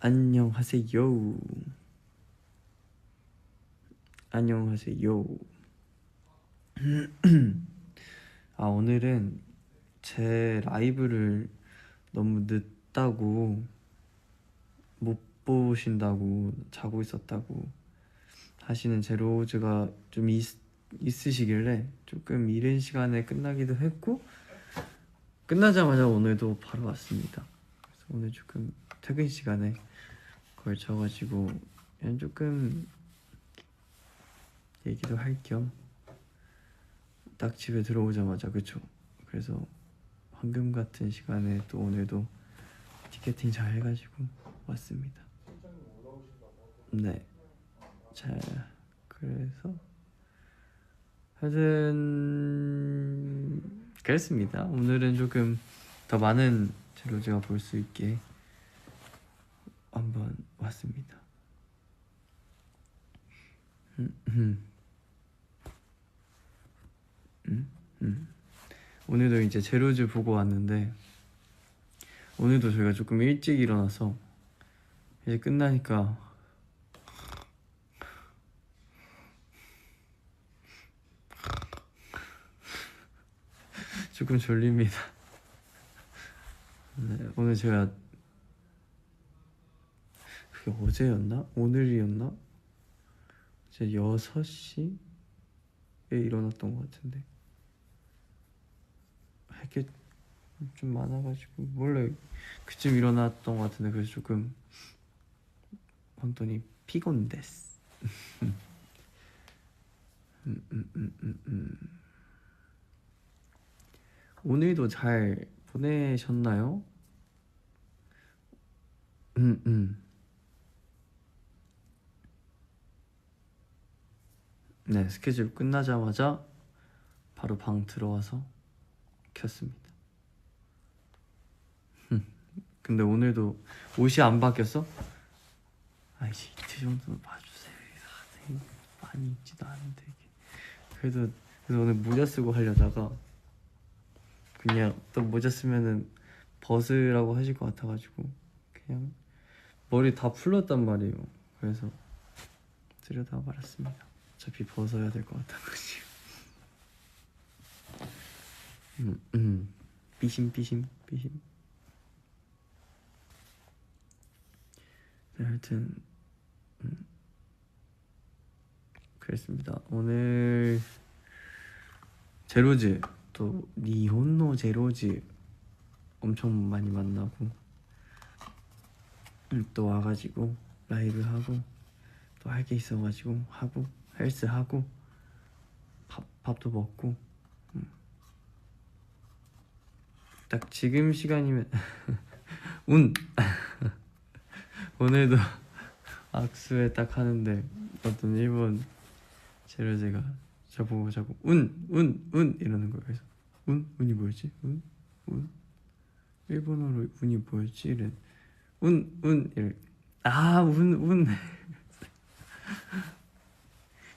안녕하세요. 안녕하세요. 아, 오늘은 제 라이브를 너무 늦다고 못 보신다고 자고 있었다고 하시는 제로즈가 좀 있, 있으시길래 조금 이른 시간에 끝나기도 했고 끝나자마자 오늘도 바로 왔습니다. 오늘 조금 퇴근 시간에 걸쳐가지고 그냥 조금 얘기도 할 겸 딱 집에 들어오자마자 그쵸? 그래서 황금 같은 시간에 또 오늘도 티켓팅 잘 해가지고 왔습니다. 네. 잘 그래서 하여튼 그랬습니다. 오늘은 조금 더 많은 제로즈가 볼 수 있게 한번 왔습니다 음, 음. 음, 음. 오늘도 이제 제로즈 보고 왔는데 오늘도 저희가 조금 일찍 일어나서 이제 끝나니까 조금 졸립니다. 네, 오늘 제가 그게 어제였나? 오늘이었나? 이제 6시에 일어났던 것 같은데 할 게 좀 많아가지고 원래 그쯤 일어났던 것 같은데 그래서 조금 혼돈이 피곤데스 음, 음, 음, 음, 음. 오늘도 잘 보내셨나요? 음, 음. 네, 스케줄 끝나자마자 바로 방 들어와서 켰습니다. 흠, 근데 오늘도 옷이 안 바뀌었어? 아이씨 이틀 정도는 봐주세요. 아, 많이 입지도 않은데. 그래도 그래서 오늘 모자 쓰고 하려다가 그냥 또 모자 쓰면은 벗으라고 하실 것 같아가지고 그냥 머리 다 풀렀단 말이에요. 그래서 들여다 말았습니다. 어차피 벗어야 될 것 같아가지고. 음, 음. 삐심 삐심 삐심. 네, 하여튼 음. 그랬습니다. 오늘 제로즈 또 니혼노 제로즈 엄청 많이 만나고 음, 또 와가지고 라이브 하고 또 할 게 있어가지고 하고 헬스 하고 밥 밥도 먹고 음. 딱 지금 시간이면 운 오늘도 악수에 딱 하는데 어떤 일본 제로제가 저보고 자꾸 운 운 운 이러는 거예요 그래서 운 운이 뭐였지? 운 운? 일본어로 운이 뭐였지? 이래 운 운 이래. 아 운 운.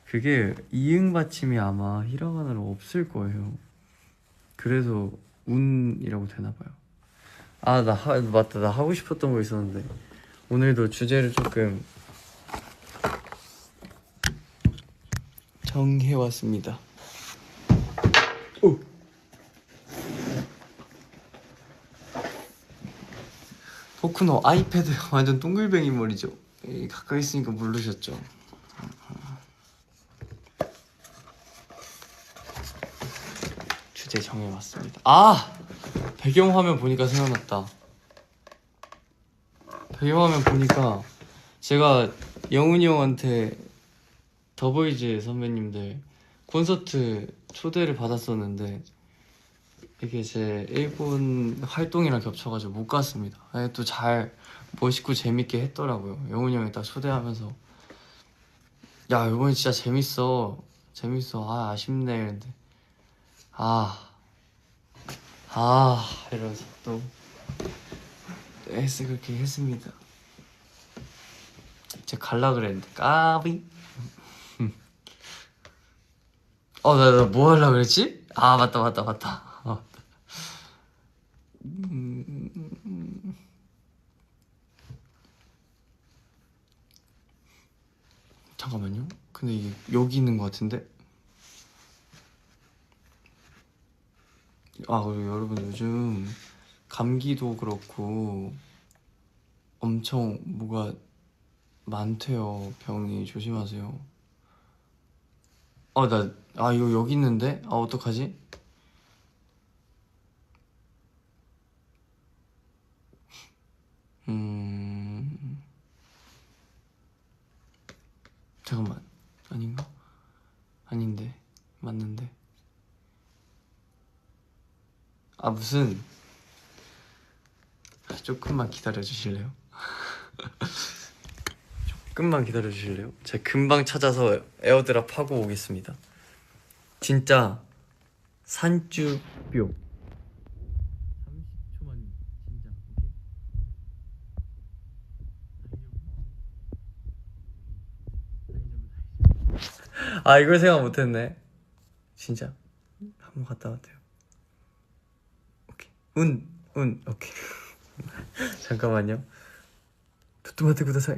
그게 이응 받침이 아마 히라가나로 없을 거예요. 그래서 운이라고 되나 봐요. 아 나 맞다. 나 하고 싶었던 거 있었는데. 오늘도 주제를 조금 정해 왔습니다. 오. 포크노 아이패드 완전 동글뱅이 머리죠. 이 가까이 있으니까 모르셨죠. 주제 정해 왔습니다. 아 배경 화면 보니까 생각났다. 배경화면 보니까 제가 영훈이 형한테 더보이즈 선배님들 콘서트 초대를 받았었는데 이게 제 일본 활동이랑 겹쳐가지고 못 갔습니다. 또 잘 멋있고 재밌게 했더라고요. 영훈이 형이 딱 초대하면서 야 이번에 진짜 재밌어 재밌어 아 아쉽네 이랬는데 아아 아, 이러면서 또 에스 그렇게 했습니다. 제가 갈라 그랬는데 까비. 어, 나, 나뭐 하려 그랬지? 아, 맞다, 맞다, 맞다. 잠깐만요. 근데 이게 여기 있는 것 같은데? 아, 그리고 여러분 요즘 감기도 그렇고 엄청 뭐가 많대요. 병이 조심하세요. 아, 나, 아, 이거 여기 있는데? 아, 어떡하지? 음. 잠깐만. 아닌가? 아닌데. 맞는데. 아, 무슨. 아, 조금만 기다려 주실래요? 조금만 기다려 주실래요? 제가 금방 찾아서 에어드랍 하고 오겠습니다. 진짜 산주뼈 30초만 진짜 아 이걸 생각 못했네. 진짜. 한번 갔다 왔대요. 오케이. 운운 오케이. 잠깐만요. 토마토 구다사이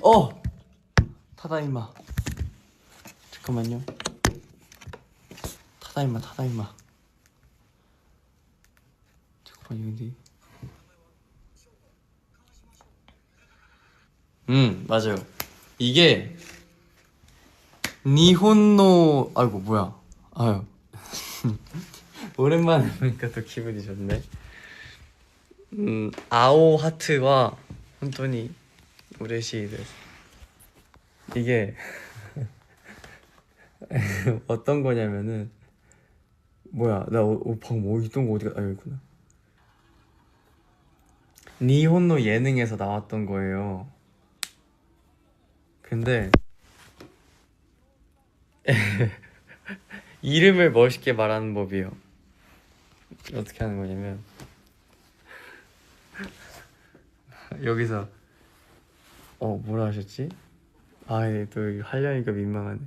어! 타다이마. 잠깐만요. 타다이마 타다이마. 잠깐만요 근데. 음 맞아요. 이게 니혼노 아이고 뭐야. 아유. 오랜만에 보니까 또 기분이 좋네. 음 아오 하트와 혼돈이 우레시です 이게 어떤 거냐면은 뭐야 나 어, 어, 방금 뭐 있던 거 어디가 아 여기구나. 니혼노 예능에서 나왔던 거예요. 근데 이름을 멋있게 말하는 법이요. 어떻게 하는 거냐면 여기서 어 뭐라 하셨지? 아또 하려니까 민망하네.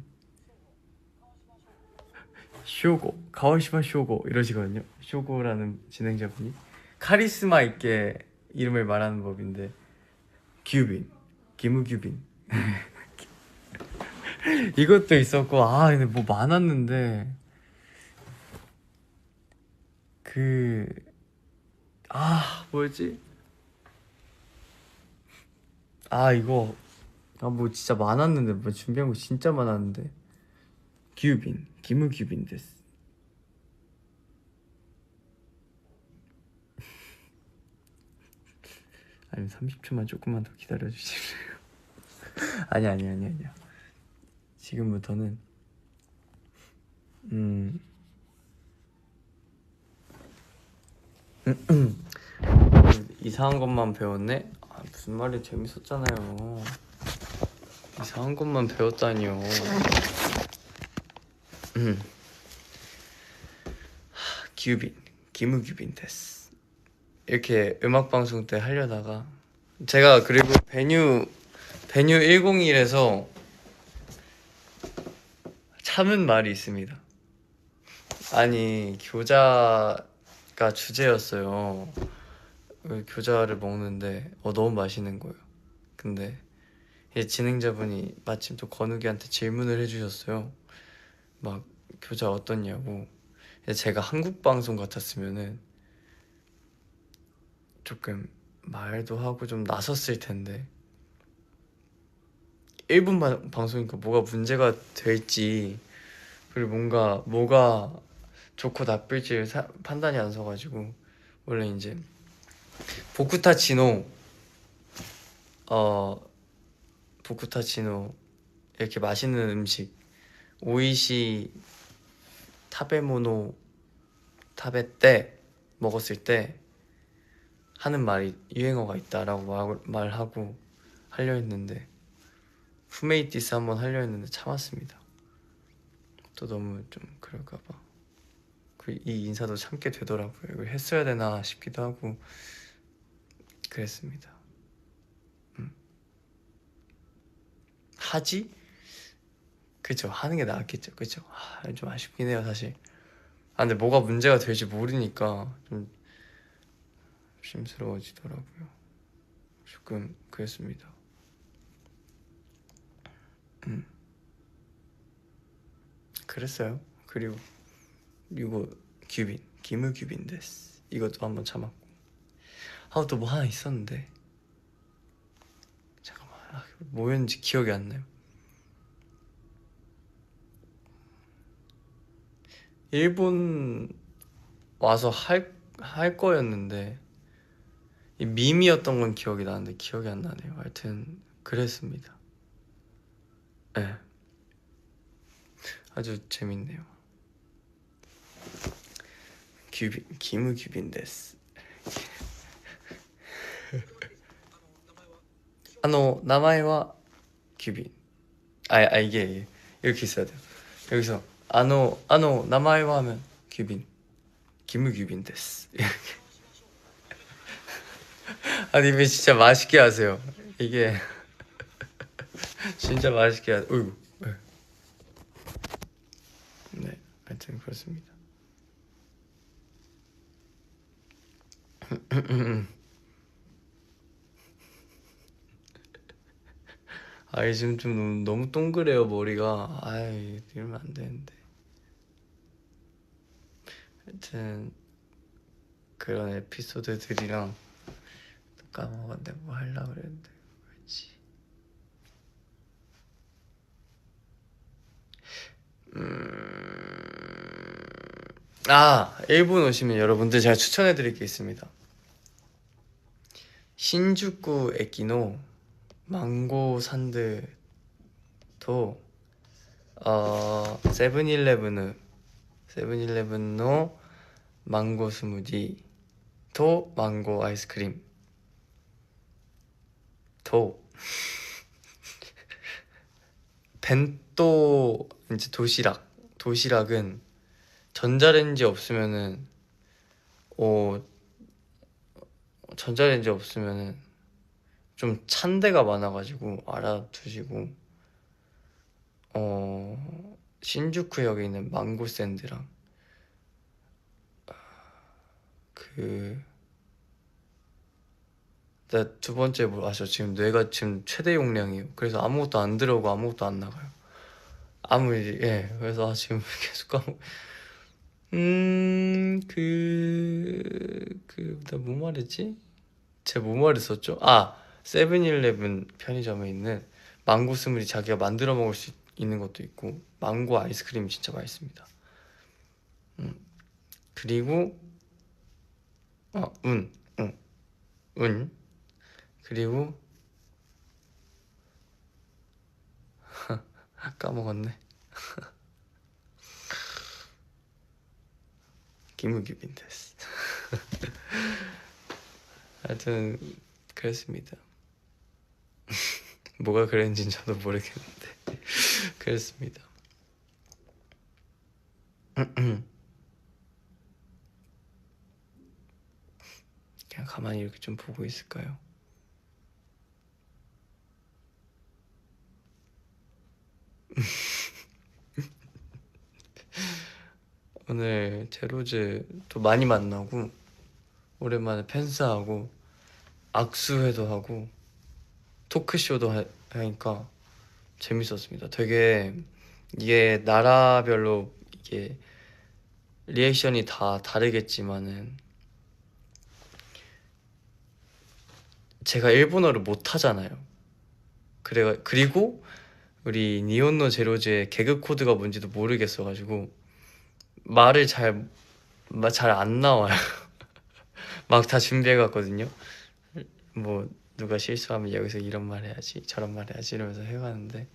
쇼고 가오시마 쇼고 이러시거든요. 쇼고라는 진행자분이. 카리스마 있게 이름을 말하는 법인데 규빈 김우규빈. 이것도 있었고 아 근데 뭐 많았는데. 그 아 뭐였지? 아 이거. 아 뭐 진짜 많았는데 뭐 준비한 거 진짜 많았는데. 규빈 김우규빈 데스 아니 30초만 조금만 더 기다려 주실래요? 아니 아니 아니 아니야. 지금부터는 음. 이상한 것만 배웠네? 아, 무슨 말이 재밌었잖아요. 이상한 것만 배웠다니요. 음. 하, 규빈, 김우규빈 데스. 이렇게 음악 방송 때 하려다가 제가 그리고 베뉴 베뉴 101에서 참은 말이 있습니다. 아니 교자가 주제였어요. 그 교자를 먹는데 어 너무 맛있는 거예요. 근데 이 진행자분이 마침 또 건욱이한테 질문을 해주셨어요. 막 교자 어떻냐고. 제가 한국 방송 같았으면은 조금 말도 하고 좀 나섰을 텐데 1분 만 방송이니까 뭐가 문제가 될지 그리고 뭔가 뭐가 좋고 나쁠지 사- 판단이 안 서가지고 원래 이제 보쿠타 치노 어 보쿠타 치노 이렇게 맛있는 음식. 오이시 타베모노 타베 때 먹었을 때 하는 말이 유행어가 있다라고 말, 말하고 하려 했는데 후메이티스 한번 하려 했는데 참았습니다. 또 너무 좀 그럴까봐. 그 이 인사도 참게 되더라고요. 이걸 했어야 되나 싶기도 하고 그랬습니다. 음. 하지? 그죠 하는 게 나았겠죠. 그죠 아, 좀 아쉽긴 해요 사실. 아 근데 뭐가 문제가 될지 모르니까 좀 심스러워지더라고요. 조금 그랬습니다. 음. 그랬어요. 그리고 이거 규빈 기무 규빈 데스 이것도 한번 참았고 아또뭐 하나 있었는데 잠깐만 아, 뭐였는지 기억이 안 나요 일본 와서 할, 할 거였는데 이 밈이었던 건 기억이 나는데 기억이 안 나네요. 하여튼 그랬습니다. 네. 아주 재밌네요. 규빈 기무 규빈 데스. 이게 이렇게 있어야 돼요. 여기서 아노 아노 나마이와 하면 규빈 기무 규빈 데스. 이렇게. 아니 이거 진짜 맛있게 하세요. 이게 진짜 맛있게 하. 어이구. 네, 하여튼 그렇습니다. 아 지금 좀 너무, 너무 동그래요 머리가. 아이 이러면 안 되는데. 하여튼 그런 에피소드들이랑 또 까먹었는데 뭐 하려고 그랬는데 뭐였지? 음... 아 일본 오시면 여러분들 제가 추천해드릴 게 있습니다. 신주쿠 에키노 망고 산드도 어 세븐일레븐 세븐일레븐의 망고 스무디 또 망고 아이스크림 또 벤또 이제 도시락 도시락은 전자레인지 없으면은 어 전자레인지 없으면은 좀 찬 데가 많아가지고 알아두시고 어 신주쿠역에 있는 망고 샌드랑 그나두 번째 뭐 아셔 지금 뇌가 지금 최대 용량이에요. 그래서 아무것도 안 들어오고 아무것도 안 나가요. 아무 일 예. 그래서 아, 지금 계속 까먹. 음그그나 뭐 말했지? 제가 뭐 말했었죠? 아 세븐일레븐 편의점에 있는 망고 스무디 자기가 만들어 먹을 수 있는 것도 있고 망고 아이스크림이 진짜 맛있습니다. 음 그리고 아, 운, 응, 운. 그리고 까먹었네. 기무기빈 데스. 하여튼 그랬습니다. 뭐가 그랬는지는 저도 모르겠는데 그랬습니다. 그냥 가만히 이렇게 좀 보고 있을까요? 오늘 제로즈 또 많이 만나고 오랜만에 팬싸하고 악수회도 하고 토크쇼도 하, 하니까 재밌었습니다. 되게 이게 나라별로 이게 리액션이 다 다르겠지만은 제가 일본어를 못 하잖아요. 그래 그리고 우리 니온노 제로즈의 개그 코드가 뭔지도 모르겠어 가지고 말을 잘 잘 안 나와요. 막 다 준비해 갔거든요. 뭐 누가 실수하면 여기서 이런 말 해야지 저런 말 해야지 이러면서 해가는데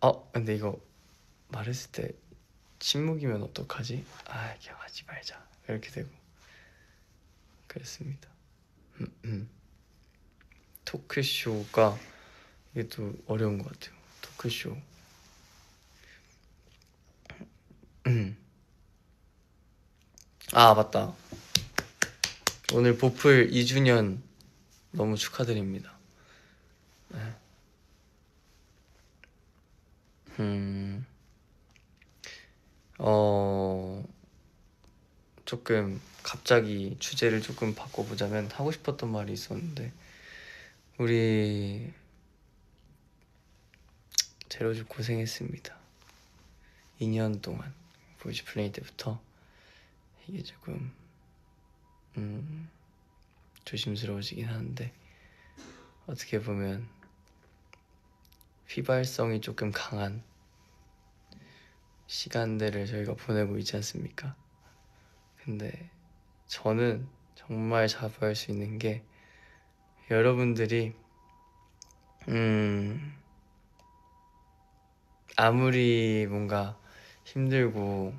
어 근데 이거 말했을 때 침묵이면 어떡하지? 아 그냥 하지 말자 이렇게 되고 그랬습니다. 음, 음. 토크쇼가 이게 또 어려운 것 같아요. 토크쇼. 음. 아 맞다. 오늘 보풀 2주년 너무 축하드립니다. 네. 음, 어, 조금 갑자기 주제를 조금 바꿔보자면 하고 싶었던 말이 있었는데 우리 제로즈 고생했습니다. 2년 동안 보이즈 플레이 때부터 이게 조금 음, 조심스러워지긴 하는데 어떻게 보면 휘발성이 조금 강한 시간들을 저희가 보내고 있지 않습니까? 근데 저는 정말 자부할 수 있는 게 여러분들이 음 아무리 뭔가 힘들고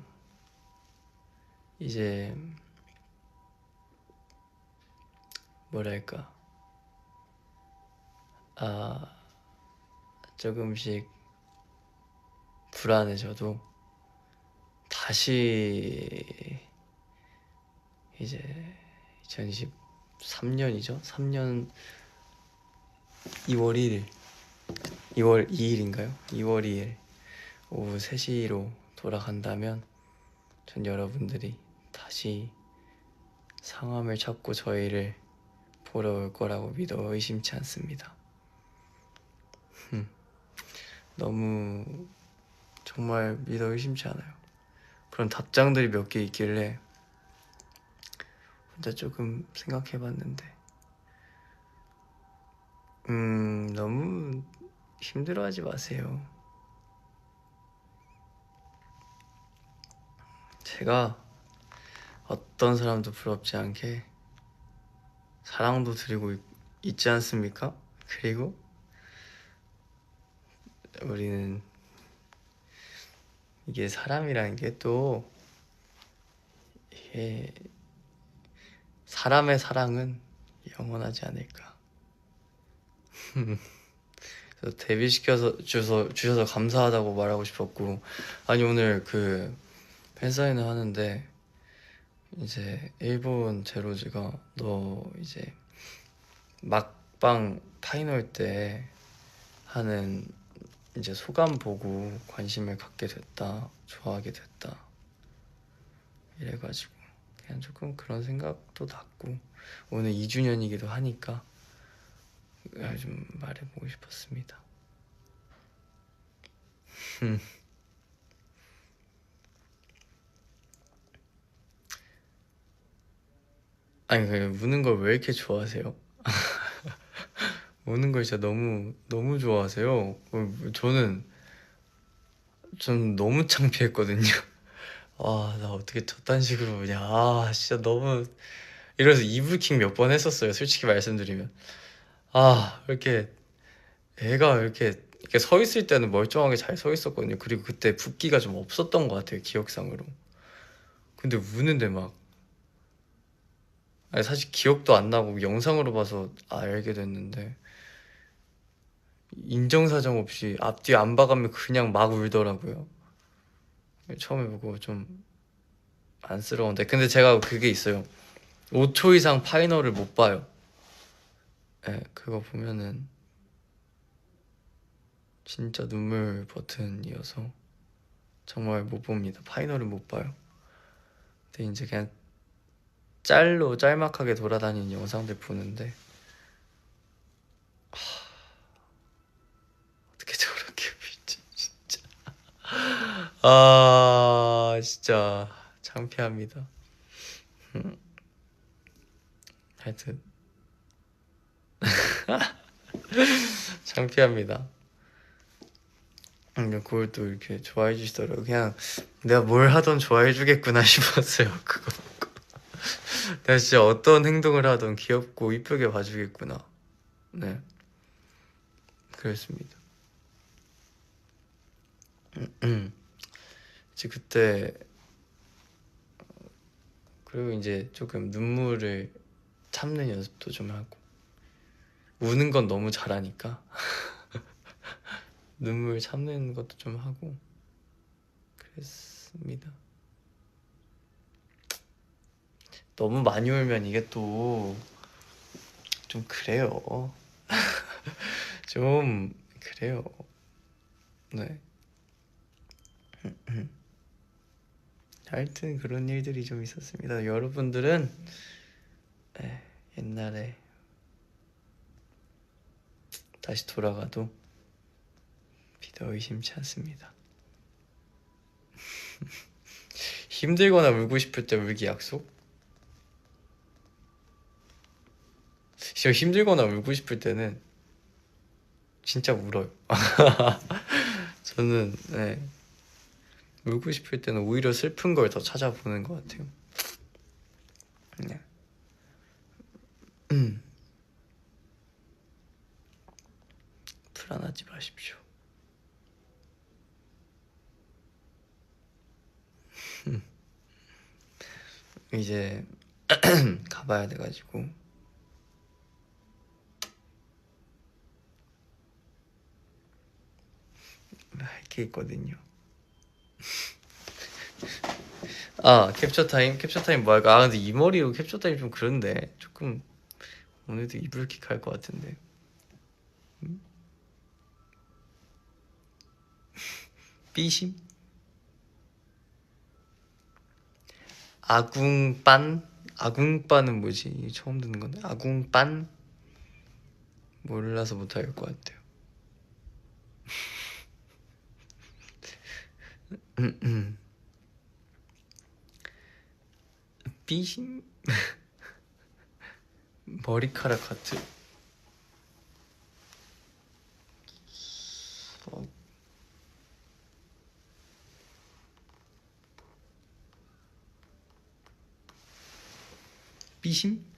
이제 뭐랄까 아 조금씩 불안해져도 다시 이제 2023년이죠 3년 2월 1일 2월 2일인가요? 2월 2일 오후 3시로 돌아간다면 전 여러분들이 다시 상암을 찾고 저희를 보러 올 거라고 믿어 의심치 않습니다. 흠, 너무 정말 믿어 의심치 않아요. 그런 답장들이 몇 개 있길래 혼자 조금 생각해 봤는데 음 너무 힘들어 하지 마세요. 제가 어떤 사람도 부럽지 않게 사랑도 드리고 있, 있지 않습니까? 그리고 우리는 이게 사람이라는 게 또 이게 사람의 사랑은 영원하지 않을까. 그래서 데뷔시켜서 주셔서, 주셔서 감사하다고 말하고 싶었고 아니 오늘 그 팬사인회 하는데 이제 일본 제로즈가 너 이제 막방 파이널 때 하는 이제 소감 보고 관심을 갖게 됐다 좋아하게 됐다 이래가지고 그냥 조금 그런 생각도 났고 오늘 2주년이기도 하니까 좀 말해보고 싶었습니다. 아니 그 우는 걸 왜 이렇게 좋아하세요? 우는 걸 진짜 너무 너무 좋아하세요. 어, 저는 전 너무 창피했거든요. 아나 어떻게 저딴 식으로 그냥 아 진짜 너무 이래서 이불킥 몇번 했었어요. 솔직히 말씀드리면 아 이렇게 애가 이렇게 이렇게 서 있을 때는 멀쩡하게 잘 서 있었거든요. 그리고 그때 붓기가 좀 없었던 것 같아요. 기억상으로. 근데 우는데 막 사실 기억도 안 나고 영상으로 봐서 알게 됐는데 인정사정 없이 앞뒤 안 봐가면 그냥 막 울더라고요. 처음에 보고 좀 안쓰러운데 근데 제가 그게 있어요. 5초 이상 파이널을 못 봐요. 네, 그거 보면은 진짜 눈물 버튼이어서 정말 못 봅니다. 파이널은 못 봐요. 근데 이제 그냥 짤로 짤막하게 돌아다니는 영상들 보는데 하... 어떻게 저렇게 보이지 진짜 아 진짜 창피합니다 음. 하여튼 창피합니다. 근데 그걸 또 이렇게 좋아해 주시더라고요. 그냥 내가 뭘 하던 좋아해 주겠구나 싶었어요. 그거. 내가 진짜 어떤 행동을 하던 귀엽고 이쁘게 봐주겠구나. 네. 그랬습니다. 이제 그때 그리고 이제 조금 눈물을 참는 연습도 좀 하고 우는 건 너무 잘하니까 눈물 참는 것도 좀 하고 그랬습니다. 너무 많이 울면 이게 또 좀 그래요. 좀 그래요. 네. 하여튼 그런 일들이 좀 있었습니다. 여러분들은 네, 옛날에 다시 돌아가도 믿어 의심치 않습니다. 힘들거나 울고 싶을 때 울기 약속? 진짜 힘들거나 울고 싶을 때는 진짜 울어요. 저는 네. 울고 싶을 때는 오히려 슬픈 걸 더 찾아보는 것 같아요. 네. 음. 불안하지 마십시오. 이제 가봐야 돼가지고 할게 있거든요. 아 캡처 타임 캡처 타임 뭐 할까? 아 근데 이 머리로 캡처 타임 좀 그런데 조금 오늘도 이불킥 할 것 같은데. 음? 삐심? 아궁빤? 아궁빤은 뭐지? 처음 듣는 건데 아궁빤? 몰라서 못할 것 같아요. 음, 음. 삐심? 머리카락 어. 삐심?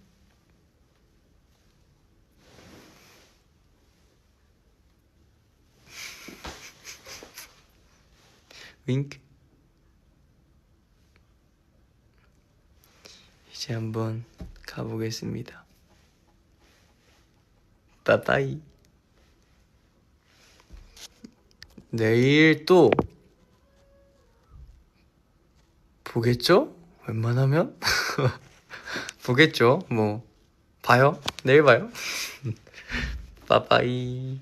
윙크 이제 한번 가보겠습니다. 빠빠이. 내일 또 보겠죠? 웬만하면 보겠죠? 뭐 봐요. 내일 봐요. 빠빠이.